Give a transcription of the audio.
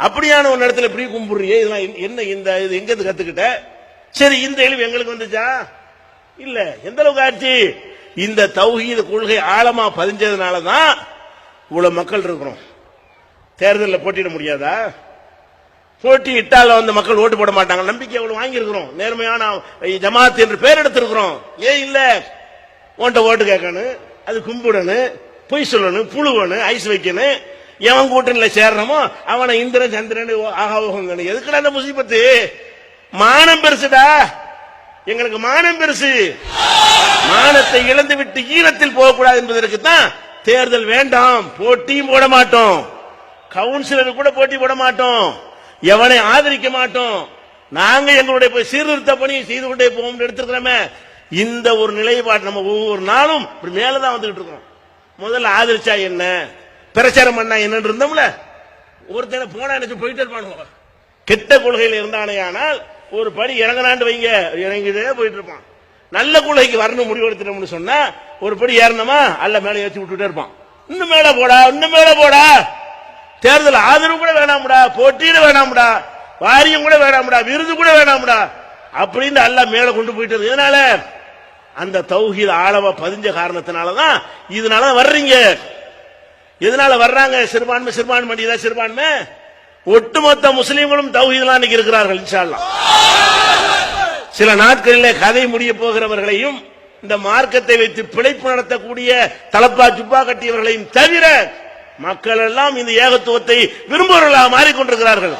அப்படியான ஒரு இடத்துல இப்படி கும்பிடுறியே இதெல்லாம் என்ன- இந்த இது எங்க இருந்து கத்துக்கிட்ட? சரி இந்த இழிவு எங்களுக்கு வந்துச்சா? இல்ல. எந்த அளவுக்கு ஆச்சு? இந்த தௌஹீத கொள்கை ஆழமா பதிஞ்சதுனால தான் இவ்வளவு மக்கள் இருக்கிறோம். தேர்தலில் போட்டியிட முடியாதா? போட்டி இட்டால வந்து மக்கள் ஓட்டு போட மாட்டாங்க. நம்பிக்கை அவ்வளவு வாங்கியிருக்கிறோம். நேர்மையான ஜமாத் என்று பேர் எடுத்திருக்கிறோம். ஏன் இல்ல? உன்கிட்ட ஓட்டு கேட்கணும் அது கும்பிடணும் பொய் சொல்லணும் புழுவணும் ஐஸ் வைக்கணும் எவன் கூட்டணியில சேர்றமோ அவனை இந்திரன் சந்திரன் ஆகாவோகங்கள் எதுக்குடா அந்த முசீபத்து? மானம் பெருசுடா. எங்களுக்கு மானம் பெருசு. மானத்தை இழந்து விட்டு ஈரத்தில் போகக்கூடாது என்பதற்கு தான் தேர்தல் வேண்டாம். போட்டியும் போட மாட்டோம். கவுன்சிலர் கூட போட்டி போட மாட்டோம். எவனை ஆதரிக்க மாட்டோம். நாங்க எங்களுடைய போய் சீர்திருத்த பணியை செய்து கொண்டே போவோம் எடுத்துக்கிறோமே இந்த ஒரு நிலைப்பாடு நம்ம ஒவ்வொரு நாளும் இப்படி மேலதான் வந்துகிட்டு இருக்கோம். முதல்ல ஆதரிச்சா என்ன? பிரச்சாரம் பண்ணா என்னன்னு இருந்தோம்ல. ஒருத்தனை போனா நினைச்சு போயிட்டு இருப்பானுங்க கெட்ட கொள்கையில் இருந்தானேயானால் ஒரு படி இறங்கினாண்டு வைங்க இறங்கிட்டே போயிட்டு இருப்பான். நல்ல கொள்கைக்கு வரணும் முடிவெடுத்துட்டோம்னு சொன்னா ஒரு படி ஏறணுமா? அல்ல மேல ஏற்றி விட்டுட்டே இருப்பான். இன்னும் மேல போடா இன்னும் மேல போடா. தேர்தல் ஆதரவு கூட வேணாம்டா போட்டியிட வேணாம்டா வாரியம் கூட வேணாம்டா விருது கூட வேணாம்டா அப்படின்னு அல்ல மேல கொண்டு போயிட்டு. இதனால அந்த தௌஹீத் ஆழமா பதிஞ்ச காரணத்தினாலதான். இதனால வர்றீங்க. எதனால வர்றாங்க? சிறுபான்மை சிறுபான்மை தான் சிறுபான்மை? ஒட்டுமொத்த முஸ்லீம்களும் தௌஹீதெல்லாம் இருக்கிறார்கள் சில நாட்களில் கதை முடிய போகிறவர்களையும் இந்த மார்க்கத்தை வைத்து பிழைப்பு நடத்தக்கூடிய தலப்பா ஜுப்பா கட்டியவர்களையும் தவிர மக்கள் எல்லாம் இந்த ஏகத்துவத்தை விரும்புவர்களாக மாறிக்கொண்டிருக்கிறார்கள்.